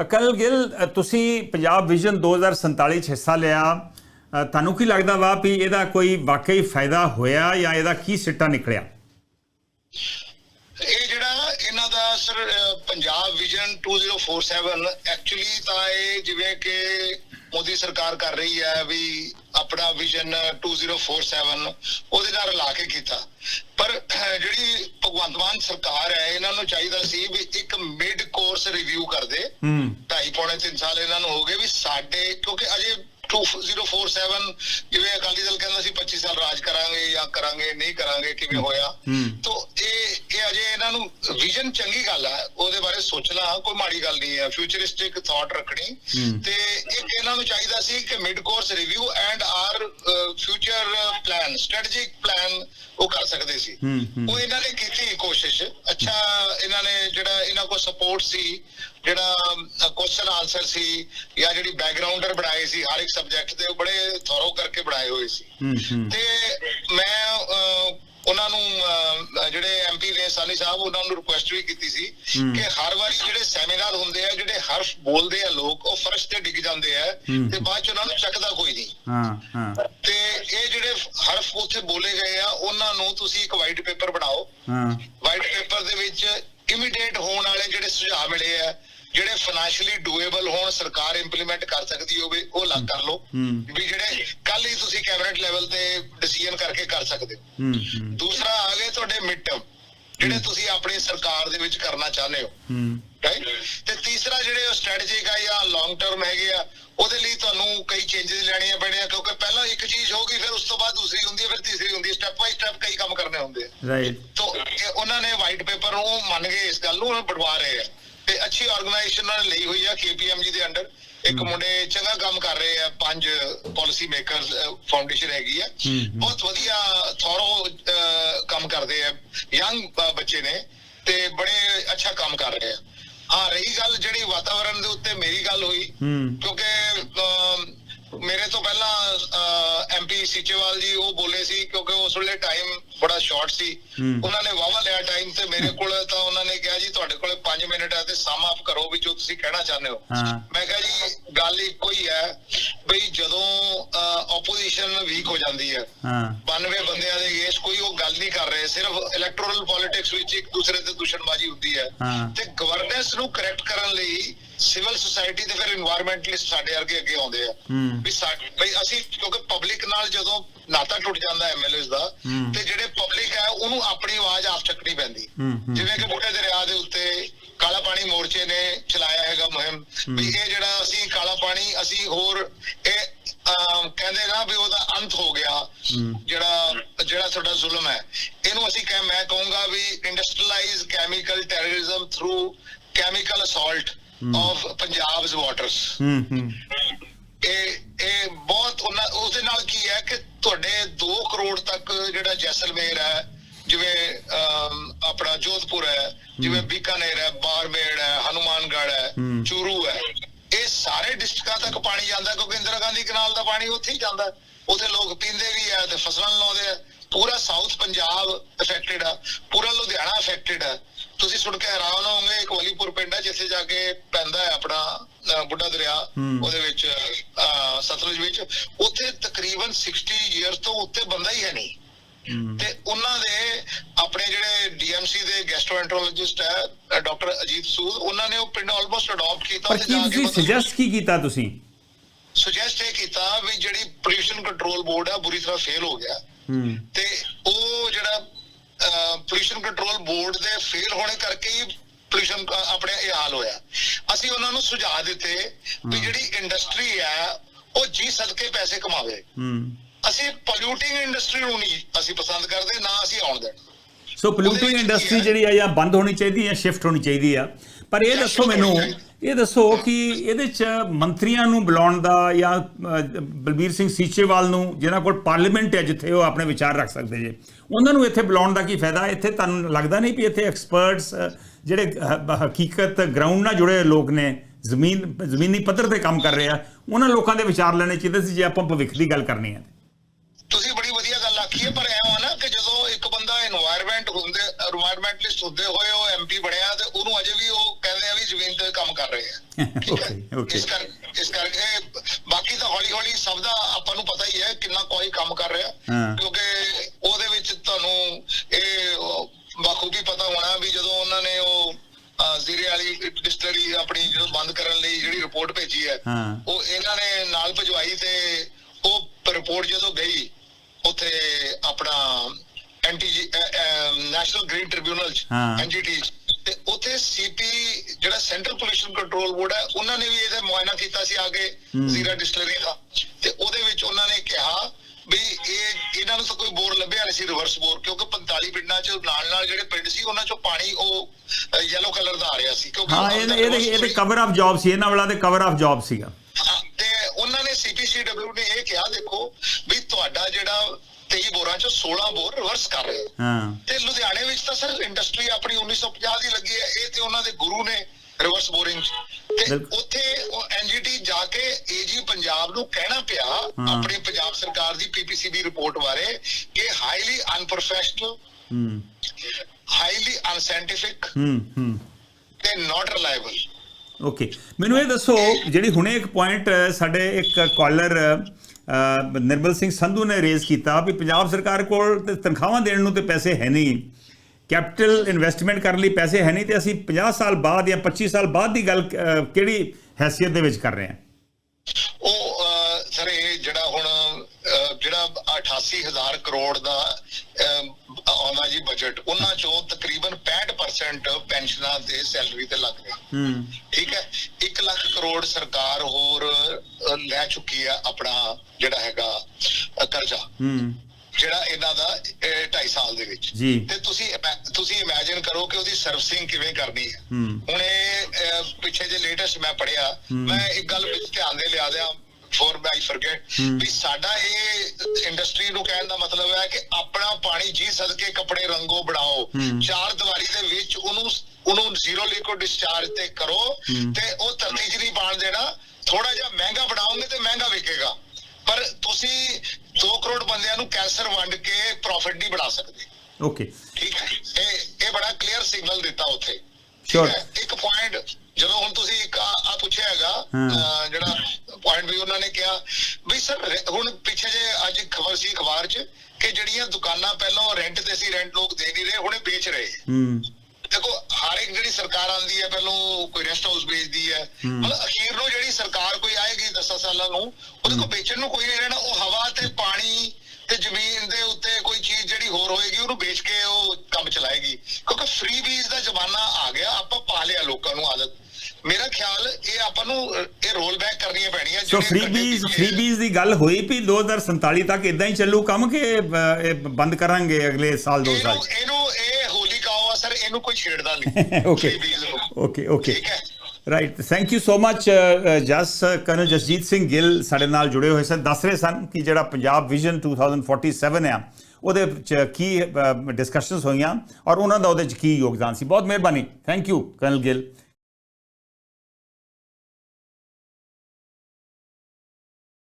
ਅਕਲ ਗਿੱਲ ਤੁਸੀਂ ਪੰਜਾਬ ਵਿਜ਼ਨ 2047 ਚ ਹਿੱਸਾ ਲਿਆ। ਤੁਹਾਨੂੰ ਕੀ ਲੱਗਦਾ ਵਾ ਵੀ ਇਹਦਾ ਕੋਈ ਵਾਕਈ ਫਾਇਦਾ ਹੋਇਆ ਜਾਂ ਇਹਦਾ ਕੀ ਸਿੱਟਾ ਨਿਕਲਿਆ? ਇਹ ਜਿਹੜਾ ਇਹਨਾਂ ਦਾ ਸਰ ਪੰਜਾਬ ਵਿਜ਼ਨ 2047 ਐਕਚੁਅਲੀ ਤਾਂ ਇਹ ਜਿਵੇਂ ਕਿ ਮੋਦੀ ਸਰਕਾਰ ਕਰ ਰਹੀ ਹੈ ਵੀ ਆਪਣਾ ਵਿਜ਼ਨ 2047 ਉਹਦੇ ਨਾਲ ਰਲਾ ਕੇ ਕੀਤਾ। ਪਰ ਜਿਹੜੀ ਭਗਵੰਤ ਮਾਨ ਸਰਕਾਰ ਹੈ ਇਹਨਾਂ ਨੂੰ ਚਾਹੀਦਾ ਸੀ ਵੀ ਇੱਕ ਮਿਡ ਕੋਰਸ ਰਿਵਿਊ ਕਰਦੇ ਹੂੰ। ਢਾਈ ਪੌਣੇ 3 ਸਾਲ ਇਹਨਾਂ ਨੂੰ ਹੋ ਗਏ ਵੀ ਸਾਡੇ ਕਿਉਂਕਿ ਅਜੇ 2047 ਜਿਵੇਂ ਅਕਾਲੀ ਦਲ ਕਹਿੰਦਾ ਸੀ 25 ਸਾਲ ਰਾਜ ਕਰਾਂਗੇ ਜਾਂ ਕਰਾਂਗੇ ਨਹੀਂ ਕਰਾਂਗੇ ਕਿਵੇਂ ਹੋਇਆ। ਤੋ ਇਹ ਇਹ ਅਜੇ ਇਹਨਾਂ ਨੂੰ ਵਿਜ਼ਨ ਚੰਗੀ ਗੱਲ ਹੈ ਉਹਦੇ ਬਾਰੇ ਸੋਚਣਾ ਕੋਈ ਮਾੜੀ ਗੱਲ ਨਹੀਂ ਹੈ ਫਿਊਚਰਿਸਟਿਕ ਥਾਟ ਰੱਖਣੀ। ਤੇ ਇੱਕ ਇਹਨਾਂ ਨੂੰ ਚਾਹੀਦਾ ਸੀ ਕਿ mid course review and or future plan strategic plan ਉਹ ਕਰ ਸਕਦੇ ਸੀ। ਉਹ ਇਹਨਾਂ ਨੇ ਕੀਤੀ ਕੋਸ਼ਿਸ਼ ਅੱਛਾ ਇਹਨਾਂ ਨੇ ਜਿਹੜਾ ਇਹਨਾਂ ਕੋਲ ਸਪੋਰਟ ਸੀ ਜਿਹੜਾ ਕੁਐਸਚਨ ਆਨਸਰ ਸੀ ਜਾਂ ਜਿਹੜੀ ਬੈਕਗ੍ਰਾਉਂਡਰ ਬਣਾਏ ਸੀ ਹਰ ਇੱਕ ਸਬਜੈਕਟ ਦੇ ਉਹ ਬੜੇ ਥੋਰੋ ਕਰਕੇ ਬਣਾਏ ਹੋਏ ਸੀ ਤੇ ਮੈਂ ਉਹਨਾਂ ਨੂੰ ਜਿਹੜੇ ਐਮਪੀ ਨੇ ਸਾਨੀ ਸਾਹਿਬ ਉਹਨਾਂ ਨੂੰ ਰਿਕੁਐਸਟ ਵੀ ਕੀਤੀ ਸੀ। ਕਿ ਹਰ ਵਾਰੀ ਜਿਹੜੇ ਸੈਮੀਨਾਰ ਹੁੰਦੇ ਆ ਜਿਹੜੇ ਹਰਫ ਬੋਲਦੇ ਆ ਲੋਕ ਉਹ ਫਰਸ਼ ਤੇ ਡਿੱਗ ਜਾਂਦੇ ਆ। ਤੇ ਬਾਅਦ ਚ ਉਹਨਾਂ ਨੂੰ ਚੱਕਦਾ ਕੋਈ ਨਹੀਂ ਹਾਂ ਹਾਂ ਤੇ ਇਹ ਜਿਹੜੇ ਹਰਫ ਉੱਥੇ ਬੋਲੇ ਗਏ ਆ ਉਹਨਾਂ ਨੂੰ ਤੁਸੀਂ ਇੱਕ ਵਾਈਟ ਪੇਪਰ ਬਣਾਓ। ਹਾਂ। ਵਾਈਟ ਪੇਪਰ ਦੇ ਵਿੱਚ ਇਮੀਡੀਏਟ ਹੋਣ ਵਾਲੇ ਜਿਹੜੇ ਸੁਝਾਅ ਮਿਲੇ ਆ ਜਿਹੜੇ ਫਾਈਨੈਂਸ਼ੀਅਲੀ ਡੂਏਬਲ ਹੋਣ ਸਰਕਾਰ ਇੰਪਲੀਮੈਂਟ ਕਰ ਸਕਦੀ ਹੋਵੇ ਉਹ ਲੱਗ ਕਰ ਲਓ। ਵੀ ਜਿਹੜੇ ਕੱਲ ਹੀ ਤੁਸੀਂ ਕੈਬਨਿਟ ਲੈਵਲ ਤੇ ਡਿਸੀਜਨ ਕਰਕੇ ਕਰ ਸਕਦੇ ਹੋ। ਦੂਸਰਾ ਆ ਗਏ ਤੁਹਾਡੇ ਮਿਡ ਟਰਮ ਜਿਹੜੇ ਤੁਸੀਂ ਆਪਣੀ ਸਰਕਾਰ ਦੇ ਵਿੱਚ ਕਰਨਾ ਚਾਹੁੰਦੇ ਹੂੰ। ਰਾਈਟ ਤੇ ਤੀਸਰਾ ਜਿਹੜੇ ਸਟ੍ਰੈਟੇਜਿਕ ਆ ਜਾਂ ਲੌਂਗ ਟਰਮ ਹੈਗੇ ਆ ਉਹਦੇ ਲਈ ਤੁਹਾਨੂੰ ਕਈ ਚੇਂਜਸ ਲੈਣੀਆਂ ਪੈਣੀਆਂ ਕਿਉਂਕਿ ਪਹਿਲਾਂ ਇੱਕ ਚੀਜ਼ ਹੋਗੀ ਫਿਰ ਉਸ ਤੋਂ ਬਾਅਦ ਦੂਸਰੀ ਹੁੰਦੀ ਹੈ ਫਿਰ ਤੀਸਰੀ ਹੁੰਦੀ ਹੈ। ਸਟੈਪ ਬਾਈ ਸਟੈਪ ਕਈ ਕੰਮ ਕਰਨੇ ਹੁੰਦੇ ਆ। ਰਾਈਟ ਤੋ ਉਹਨਾਂ ਨੇ ਵਾਈਟ ਪੇਪਰ ਨੂੰ ਮੰਨ ਗਏ ਇਸ ਗੱਲ ਨੂੰ ਉਹ ਬਣਵਾ ਰਹੇ ਆ। ਤੇ ਅੱਛੀ ਆਰਗੇਨਾਈਜੇਸ਼ਨ ਨਾਲ ਲਈ ਹੋਈ ਆ KPMG ਦੇ ਅੰਡਰ ਇੱਕ ਮੁੰਡੇ ਚੰਗਾ ਕੰਮ ਕਰ ਰਹੇ ਆ ਪੰਜ ਪਾਲਿਸੀ ਮੇਕਰਸ ਫਾਊਂਡੇਸ਼ਨ ਹੈਗੀ ਆ। ਬਹੁਤ ਵਧੀਆ ਥੋਰੋ ਕੰਮ ਕਰਦੇ ਆ ਯੰਗ ਬੱਚੇ ਨੇ। ਤੇ ਬੜੇ ਅੱਛਾ ਕੰਮ ਕਰ ਰਹੇ ਆ। ਹਾਂ ਰਹੀ ਗੱਲ ਜਿਹੜੀ ਵਾਤਾਵਰਣ ਦੇ ਉੱਤੇ ਮੇਰੀ ਗੱਲ ਹੋਈ ਕਿਉਂਕਿ ਮੇਰੇ ਤੋਂ ਪਹਿਲਾਂ ਐਮਪੀ ਸੀਚੇਵਾਲ ਜੀ ਉਹ ਬੋਲੇ ਸੀ ਕਿਉਂਕਿ ਉਸ ਵੇਲੇ ਟਾਈਮ ਬੜਾ ਸ਼ਾਰਟ ਸੀ। ਉਹਨਾਂ ਨੇ ਵਾਵਾ ਲਿਆ ਟਾਈਮ ਤੇ ਮੇਰੇ ਕੋਲ ਤਾਂ ਉਹਨਾਂ ਨੇ ਕਿਹਾ ਜੀ ਤੁਹਾਡੇ ਕੋਲੇ 5 ਮਿੰਟ ਹੈ ਤੇ ਸਮ ਆਪ ਕਰੋ ਵੀ ਜੋ ਤੁਸੀਂ ਕਹਿਣਾ ਚਾਹੁੰਦੇ ਹੋ। ਮੈਂ ਕਿਹਾ ਜੀ ਗੱਲ ਇੱਕੋ ਹੀ ਹੈ ਬਈ ਜਦੋਂ ਆਪੋਜੀਸ਼ਨ ਵੀਕ ਹੋ ਜਾਂਦੀ ਹੈ 92 ਬੰਦਿਆਂ ਦੇ ਅਗੇਂਸਟ ਕੋਈ ਉਹ ਗੱਲ ਨਹੀਂ ਕਰ ਰਹੇ ਸਿਰਫ ਇਲੈਕਟੋਰਲ ਪੋਲਿਟਿਕਸ ਵਿੱਚ ਇੱਕ ਦੂਸਰੇ ਤੇ ਦੁਸ਼ਮਣਬਾਜ਼ੀ ਹੁੰਦੀ ਹੈ। ਤੇ ਗਵਰਨੈਂਸ ਨੂੰ ਕਰੈਕਟ ਕਰਨ ਲਈ ਸਿਵਲ ਸੁਸਾਇਟੀ ਦੇ ਫਿਰ এনवायरमेंटਲਿਸਟ ਸਾਡੇ ਅਰਗੇ ਅੱਗੇ ਆਉਂਦੇ ਆ। ਵੀ ਸਾਡੇ ਬਈ ਅਸੀਂ ਕਿਉਂਕਿ ਪਬਲਿਕ ਨਾਲ ਜਦੋਂ ਨਾਤਾ ਟੁੱਟ ਜਾਂਦਾ ਐਮਐਲਏਸ ਦਾ। ਤੇ ਜਿਹੜੇ ਪਬਲਿਕ ਹੈ ਉਹਨੂੰ ਆਪਣੀ ਆਵਾਜ਼ ਆਪ ਚੱਕਣੀ ਪੈਂਦੀ। ਜਿਵੇਂ ਕਿ ਬੁੱਢੇ ਦਰਿਆ ਦੇ ਉੱਤੇ ਕਾਲਾ ਪਾਣੀ ਮੋਰਚੇ ਨੇ ਚਲਾਇਆ ਹੈਗਾ ਮੁਹਿੰਮ। ਵੀ ਇਹ ਜਿਹੜਾ ਅਸੀਂ ਕਾਲਾ ਪਾਣੀ ਅਸੀਂ ਹੋਰ ਇਹ ਕਹਿੰਦੇ ਨਾ ਵੀ ਉਹਦਾ ਅੰਤ ਹੋ ਗਿਆ। ਜਿਹੜਾ ਜਿਹੜਾ ਤੁਹਾਡਾ ਜ਼ੁਲਮ ਹੈ। ਇਹਨੂੰ ਅਸੀਂ ਕਹਿ ਮੈਂ ਕਹੂੰਗਾ ਵੀ industrialize chemical terrorism through chemical assault of Punjab's waters ਹੂੰ ਹੂੰ। ਇਹ ਇਹ ਬਹੁਤ ਉਹਨਾਂ ਉਹਦੇ ਨਾਲ ਕੀ ਹੈ ਕਿ ਤੁਹਾਡੇ 2 ਕਰੋੜ ਤੱਕ ਜਿਹੜਾ ਜੈਸਲਮੇਰ ਹੈ ਜਿਵੇਂ ਆਪਣਾ ਜੋਧਪੁਰ ਹੈ ਜਿਵੇਂ ਬੀਕਾਨੇਰ ਹੈ ਬਾਰਮੇੜ ਹੈ ਹਨੂਮਾਨਗੜ੍ਹ ਹੈ। ਚੂਰੂ ਹੈ ਇਹ ਸਾਰੇ ਡਿਸਟ੍ਰਿਕਟਾਂ ਤੱਕ ਪਾਣੀ ਜਾਂਦਾ ਕਿਉਂਕਿ ਇੰਦਰਾ ਗਾਂਧੀ ਕਨਾਲ ਦਾ ਪਾਣੀ ਉੱਥੇ ਹੀ ਜਾਂਦਾ ਉੱਥੇ ਲੋਕ ਪੀਂਦੇ ਵੀ ਆ ਤੇ ਫਸਲਾਂ ਲਾਉਂਦੇ ਆ ਪੂਰਾ ਸਾਊਥ ਪੰਜਾਬ ਅਫੈਕਟਡ ਆ ਪੂਰਾ ਲੁਧਿਆਣਾ ਅਫੈਕਟਡ ਆ। ਤੁਸੀਂ ਸੁਣ ਕੇ ਹੈਰਾਨ ਹੋਵੋਗੇ ਇੱਕ ਵਲੀਪੁਰ ਪਿੰਡ ਹੈ ਜਿੱਥੇ ਜਾ ਕੇ ਪੈਂਦਾ ਹੈ ਆਪਣਾ ਬੁੱਢਾ ਦਰਿਆ। ਉਹਦੇ ਵਿੱਚ ਸਤਲੁਜ ਵਿੱਚ ਉੱਥੇ ਤਕਰੀਬਨ 60 ਇਅਰਸ ਤੋਂ ਉੱਤੇ ਬੰਦਾ ਹੀ ਹੈ ਨਹੀਂ। ਤੇ ਉਹਨਾਂ ਦੇ ਆਪਣੇ ਜਿਹੜੇ ਡੀਐਮਸੀ ਦੇ ਗੈਸਟ੍ਰੋਐਂਟਰੋਲੋਜਿਸਟ ਹੈ ਡਾਕਟਰ ਅਜੀਤ ਸੂਦ ਉਹਨਾਂ ਨੇ ਉਹ ਪਿੰਡ ਆਲਮੋਸਟ ਅਡਾਪਟ ਕੀਤਾ ਪਰ ਕੀ ਤੁਸੀਂ ਸੁਜੈਸਟ ਕੀ ਕੀਤਾ ਤੁਸੀਂ? ਸੁਜੈਸਟ ਇਹ ਕੀਤਾ ਵੀ ਜਿਹੜੀ ਪੋਲੂਸ਼ਨ ਕੰਟਰੋਲ ਬੋਰਡ ਹੈ ਬੁਰੀ ਤਰ੍ਹਾਂ ਫੇਲ ਹੋ ਗਿਆ। ਤੇ ਉਹ ਜਿਹੜਾ ਪੋਲੂਸ਼ਨ ਕੰਟਰੋਲ ਬੋਰਡ ਦੇ ਫੇਲ ਹੋਣੇ ਕਰਕੇ ਹੀ ਪੋਲੂਸ਼ਨ ਆਪਣੇ ਇਹ ਹਾਲ ਹੋਇਆ। ਅਸੀਂ ਉਹਨਾਂ ਨੂੰ ਸੁਝਾਅ ਦਿੱਤੇ ਵੀ ਜਿਹੜੀ ਇੰਡਸਟਰੀ ਹੈ ਉਹ ਜੀ ਸਦਕੇ ਪੈਸੇ ਕਮਾਵੇ। ਅਸੀਂ ਪੋਲਿਊਟਿੰਗ ਇੰਡਸਟਰੀ ਨੂੰ ਨਹੀਂ ਅਸੀਂ ਪਸੰਦ ਕਰਦੇ ਨਾ ਅਸੀਂ ਆਉਣ ਦੇਣਾ। ਸੋ ਪੋਲਿਊਟਿੰਗ ਇੰਡਸਟਰੀ ਜਿਹੜੀ ਆ ਜਾਂ ਬੰਦ ਹੋਣੀ ਚਾਹੀਦੀ ਹੈ ਸ਼ਿਫਟ ਹੋਣੀ ਚਾਹੀਦੀ ਆ। ਪਰ ਇਹ ਦੱਸੋ ਮੈਨੂੰ ਇਹ ਦੱਸੋ ਕਿ ਇਹਦੇ ਚ ਮੰਤਰੀਆਂ ਨੂੰ ਬੁਲਾਉਣ ਦਾ ਜਾਂ ਬਲਬੀਰ ਸਿੰਘ ਸੀਚੇਵਾਲ ਨੂੰ ਜਿਨ੍ਹਾਂ ਕੋਲ ਪਾਰਲੀਮੈਂਟ ਹੈ ਜਿੱਥੇ ਉਹ ਆਪਣੇ ਵਿਚਾਰ ਰੱਖ ਸਕਦੇ ਜੇ ਉਹਨਾਂ ਨੂੰ ਇੱਥੇ ਬੁਲਾਉਣ ਦਾ ਕੀ ਫਾਇਦਾ? ਇੱਥੇ ਤੁਹਾਨੂੰ ਲੱਗਦਾ ਨਹੀਂ ਵੀ ਇੱਥੇ ਐਕਸਪਰਟਸ ਜਿਹੜੇ ਹਕੀਕਤ ਗਰਾਊਂਡ ਨਾਲ ਜੁੜੇ ਲੋਕ ਨੇ ਜ਼ਮੀਨ ਜ਼ਮੀਨੀ ਪੱਧਰ ਤੇ ਕੰਮ ਕਰ ਰਹੇ ਆ ਉਹਨਾਂ ਲੋਕਾਂ ਦੇ ਵਿਚਾਰ ਲੈਣੇ ਚਾਹੀਦੇ ਸੀ ਜੇ ਆਪਾਂ ਭਵਿੱਖ ਦੀ ਗੱਲ ਕਰਨੀ ਹੈ। ਤੁਸੀਂ ਬੜੀ ਵਧੀਆ ਗੱਲ ਆਖੀ ਹੈ ਪਰ ਐਵੇਂ ਨਾ ਕਿ ਜਦੋਂ ਇੱਕ ਬੰਦਾ এনवायरमेंट ਹੁੰਦੇ এনवायरमेंटਲਿਸਟ ਹੁੰਦੇ ਹੋਏ ਉਹ ਐਮਪੀ ਬਣਿਆ ਤੇ ਉਹਨੂੰ ਅਜੇ ਵੀ ਉਹ ਕਹਿੰਦੇ ਆ ਵੀ ਜ਼ਮੀਨ ਤੇ ਕੰਮ ਕਰ ਰਹੇ ਆ। ਓਕੇ ਓਕੇ ਇਸ ਕਰ ਇਸ ਕਰਕੇ ਬਾਕੀ ਤਾਂ ਹੌਲੀ ਹੌਲੀ ਸਭ ਦਾ ਆਪਾਂ ਨੂੰ ਪਤਾ ਹੀ ਹੈ ਕਿੰਨਾ ਕੋਈ ਕੰਮ ਕਰ ਰਿਹਾ। ਕਿਉਂਕਿ ਹੈ। ਉਹ ਇਹਨਾਂ ਨੇ ਨਾਲ ਭਜਵਾਈ ਤੇ ਉਹ ਰਿਪੋਰਟ ਜਦੋਂ ਗਈ ਉੱਥੇ ਆਪਣਾ ਐਨਟੀ ਨੈਸ਼ਨਲ ਗ੍ਰੀਨ ਟ੍ਰਿਬਿਊਨਲ ਹਾਂ। ਐਨਜੀਟੀ ਤੇ ਉੱਥੇ ਸੀਪੀ ਜਿਹੜਾ ਸੈਂਟਰਲ ਪੋਲੂਸ਼ਨ ਕੰਟਰੋਲ ਬੋਰਡ ਹੈ ਉਹਨਾਂ ਨੇ ਵੀ ਇਹਦਾ ਮੁਆਇਨਾ ਕੀਤਾ ਸੀ ਆ ਕੇ ਹੂੰ। ਜ਼ੀਰਾ ਡਿਸਟਲਰੀ ਦਾ ਤੇ ਉਹਦੇ ਵਿੱਚ ਉਹਨਾਂ ਨੇ ਕਿਹਾ ਵੀ ਇਹ ਇਹਨਾਂ ਨੂੰ ਤਾਂ ਕੋਈ ਬੋਰ ਲੱਭਿਆ ਨਹੀਂ ਸੀ ਰਿਵਰਸ ਬੋਰ ਕਿਉਂਕਿ 45 ਪਿੰਡਾਂ ਚ ਨਾਲ ਨਾਲ ਜਿਹੜੇ ਪਿੰਡ ਸੀ ਉਹਨਾਂ ਚੋਂ ਪਾਣੀ ਉਹ ਯੈਲੋ ਕਲਰ ਦਾ ਆ ਰਿਹਾ ਸੀ ਕਿਉਂਕਿ ਹਾਂ ਉਹ ਇਹਦੇ ਇਹਦੇ ਕਵਰ ਆਫ ਜੌਬ ਸੀ ਇਹਨਾਂ ਵਾਲਾ ਤੇ ਕਵਰ ਆਫ ਜੌਬ ਸੀਗਾ। ਤੇ ਉਹਨਾਂ ਨੇ ਸੀਪੀਸੀਡਬਲਯੂ ਨੇ ਇਹ ਕਿਹਾ ਦੇਖੋ ਵੀ ਤੁਹਾਡਾ ਜਿਹੜਾ 23 ਬੋਰਾਂ ਚੋਂ 16 ਬੋਰ ਰਿਵਰਸ ਕਰ ਰਹੇ ਹਾਂ। ਤੇ ਲੁਧਿਆਣੇ ਵਿੱਚ ਤਾਂ ਸਰ ਇੰਡਸਟਰੀ ਆਪਣੀ 1950 ਦੀ ਲੱਗੀ ਹੈ ਇਹ ਤੇ ਉਹਨਾਂ ਦੇ ਗੁਰੂ ਨੇ ਰਿਵਰਸ ਬੋਰਿੰਗ ਤੇ। ਉੱਥੇ ਉਹ ਐਨਜੀਟੀ ਜਾ ਕੇ ਏਜੀ ਪੰਜਾਬ ਨੂੰ ਕਹਿਣਾ ਪਿਆ ਆਪਣੀ ਪੰਜਾਬ ਸਰਕਾਰ ਦੀ ਪੀਪੀਸੀਬੀ ਰਿਪੋਰਟ ਬਾਰੇ ਕਿ ਹਾਈਲੀ ਅਨਪ੍ਰੋਫੈਸ਼ਨਲ ਹੂੰ। ਹਾਈਲੀ ਅਨਸਾਇੰਟਿਫਿਕ ਹੂੰ ਹੂੰ। ਤੇ ਨਾਟ ਰਿਲਾਇਬਲ ਓਕੇ ਮੈਨੂੰ ਇਹ ਦੱਸੋ ਜਿਹੜੀ ਹੁਣੇ ਇੱਕ ਪੁਆਇੰਟ ਸਾਡੇ ਇੱਕ ਕਾਲਰ ਨਿਰਮਲ ਸਿੰਘ ਸੰਧੂ ਨੇ ਰੇਜ਼ ਕੀਤਾ ਵੀ ਪੰਜਾਬ ਸਰਕਾਰ ਕੋਲ ਤਨਖਾਹਾਂ ਦੇਣ ਨੂੰ ਤੇ ਪੈਸੇ ਹੈ ਨਹੀਂ। ਕੈਪੀਟਲ ਇਨਵੈਸਟਮੈਂਟ ਕਰਨ ਲਈ ਪੈਸੇ ਹੈ ਨਹੀਂ ਤੇ ਅਸੀਂ 50 ਸਾਲ ਬਾਅਦ ਜਾਂ 25 ਸਾਲ ਬਾਅਦ ਦੀ ਗੱਲ ਕਿਹੜੀ ਹੈਸੀਅਤ ਦੇ ਵਿੱਚ ਕਰ ਰਹੇ ਹਾਂ? ਉਹ ਸਰ ਇਹ ਜਿਹੜਾ ਹੁਣ ਜਿਹੜਾ 88000 ਕਰੋੜ ਦਾ ਆਉਂਦਾ ਜੀ ਬਜਟ ਉਹਨਾਂ ਚੋਂ ਤਕਰੀਬਨ 65% ਪੈਨਸ਼ਨਾਂ ਤੇ ਸੈਲਰੀ ਤੇ ਲੱਗ ਰਿਹਾ। ਹੂੰ। ਠੀਕ ਹੈ? 1 ਲੱਖ ਕਰੋੜ ਸਰਕਾਰ ਹੋਰ ਲੈ ਚੁੱਕੀ ਆ ਆਪਣਾ ਜਿਹੜਾ ਹੈਗਾ ਕਰਜ਼ਾ। ਹੂੰ। ਜਿਹੜਾ ਇਹਨਾਂ ਦਾ 2.5 ਸਾਲ ਦੇ ਵਿੱਚ। ਤੇ ਤੁਸੀਂ ਤੁਸੀਂ ਇਮੇਜਿਨ ਕਰੋ ਕਿ ਉਹਦੀ ਸਰਵਿਸਿੰਗ ਕਿਵੇਂ ਕਰਨੀ ਹੈ। ਹੁਣ ਇਹ ਪਿੱਛੇ ਜੇ ਲੇਟੈਸਟ ਮੈਂ ਪੜਿਆ ਮੈਂ ਇੱਕ ਗੱਲ ਵਿੱਚ ਧਿਆਨ ਦੇ ਲਿਆ ਦਿਆਂ ਫੋਰ ਬਾਈ ਫੋਰਗੇਟ ਵੀ ਸਾਡਾ ਇਹ ਇੰਡਸਟਰੀ ਨੂੰ ਕਹਿਣ ਦਾ ਮਤਲਬ ਹੈ ਕਿ ਆਪਣਾ ਪਾਣੀ ਜੀ ਸਦਕੇ ਕੱਪੜੇ ਰੰਗੋ ਬਣਾਓ ਚਾਰ ਦੀਵਾਰੀ ਦੇ ਵਿੱਚ ਉਹਨੂੰ ਉਹਨੂੰ ਜ਼ੀਰੋ ਲਿਕੁਇਡ ਡਿਸਚਾਰਜ ਤੇ ਕਰੋ ਤੇ ਉਹ ਧਰਤੀ 'ਚ ਨਹੀਂ ਪਾਣ ਦੇਣਾ ਥੋੜਾ ਜਿਹਾ ਮਹਿੰਗਾ ਬਣਾਓਗੇ ਤੇ ਮਹਿੰਗਾ ਵਿਕੇਗਾ। ਪਰ ਤੁਸੀਂ 2 ਕਰੋੜ ਬੰਦਿਆਂ ਨੂੰ ਕੈਂਸਰ ਵੰਡ ਕੇ ਪ੍ਰੋਫਿਟ ਨਹੀਂ ਬਣਾ ਸਕਦੇ। ਓਕੇ ਠੀਕ ਹੈ? ਇਹ ਇਹ ਬੜਾ ਕਲੀਅਰ ਸਿਗਨਲ ਦਿੱਤਾ ਉੱਥੇ. ਹੈ? ਇੱਕ ਪੁਆਇੰਟ ਜਦੋਂ ਹੁਣ ਤੁਸੀਂ ਇੱਕ ਆ ਪੁੱਛਿਆ ਹੈਗਾ ਜਿਹੜਾ ਪੁਆਇੰਟ ਵੀ ਉਹਨਾਂ ਨੇ ਕਿਹਾ ਵੀ ਸਰ ਹੁਣ ਪਿੱਛੇ ਜੇ ਅੱਜ ਖਬਰ ਸੀ ਅਖਬਾਰ 'ਚ ਕਿ ਜਿਹੜੀਆਂ ਦੁਕਾਨਾਂ ਪਹਿਲਾਂ ਰੈਂਟ ਤੇ ਸੀ ਰੈਂਟ ਲੋਕ ਦੇ ਨਹੀਂ ਰਹੇ ਹੁਣੇ ਵੇਚ ਰਹੇ। ਹੂੰ। ਦੇਖੋ ਹਰ ਇੱਕ ਜਿਹੜੀ ਸਰਕਾਰ ਆਂਦੀ ਹੈ ਪਹਿਲਾਂ ਕੋਈ ਰੈਸਟ ਹਾਊਸ ਵੇਚਦੀ ਹੈ। ਮਤਲਬ ਅਖੀਰ ਨੂੰ ਜਿਹੜੀ ਆਏਗੀ 10 ਸਾਲਾਂ ਨੂੰ ਉਹਦੇ ਕੋਲ ਵੇਚਣ ਨੂੰ ਕੋਈ ਨਹੀਂ ਰਹਿਣਾ ਉਹ ਹਵਾ ਤੇ ਪਾਣੀ ਤੇ ਜ਼ਮੀਨ ਦੇ ਉੱਤੇ ਕੋਈ ਚੀਜ਼ ਜਿਹੜੀ ਹੋਰ ਹੋਏਗੀ ਉਹਨੂੰ ਵੇਚ ਕੇ ਉਹ ਕੰਮ ਚਲਾਏਗੀ। ਕਿਉਂਕਿ ਫ੍ਰੀ ਬੀਜ਼ ਦਾ ਜ਼ਮਾਨਾ ਆ ਗਿਆ ਆਪਾਂ ਪਾ ਲਿਆ ਲੋਕਾਂ ਨੂੰ ਆਦਤ। ਮੇਰਾ ਖਿਆਲ ਇਹ ਆਪਾਂ ਨੂੰ ਇਹ ਰੋਲ ਬੈਕ ਕਰਨੀਆਂ ਪੈਣੀਆਂ ਸੋ ਜਿਹੜੇ ਫ੍ਰੀਬੀਜ਼ ਕੱਢੇ ਫ੍ਰੀਬੀਜ਼ ਦੀ ਗੱਲ ਹੋਈ ਵੀ 2047 ਤੱਕ ਇਦਾਂ ਹੀ ਚੱਲੂ ਕੰਮ ਕਿ ਇਹ ਬੰਦ ਕਰਾਂਗੇ ਅਗਲੇ ਸਾਲ ਦੋ ਸਾਲ? ਇਹਨੂੰ ਇਹ ਹੋਲੀ ਕਾਓ ਆ ਸਰ ਇਹਨੂੰ ਕੋਈ ਛੇੜਦਾ ਨਹੀਂ। ਓਕੇ। ਓਕੇ ਓਕੇ ਠੀਕ ਹੈ? Right thank you so much Jaskaran Jasjeet Singh Gill ਸਾਡੇ ਨਾਲ ਜੁੜੇ ਹੋਏ ਸਨ। ਦੱਸ ਰਹੇ ਸਨ ਕਿ ਜਿਹੜਾ ਪੰਜਾਬ ਵਿਜ਼ਨ 2047 ਆ, ਉਹਦੇ 'ਚ ਕੀ ਡਿਸਕਸ਼ਨਸ ਹੋਈਆਂ ਔਰ ਉਹਨਾਂ ਦਾ ਉਹਦੇ 'ਚ ਕੀ ਯੋਗਦਾਨ ਸੀ। ਬਹੁਤ ਮਿਹਰਬਾਨੀ। Thank you colonel Gill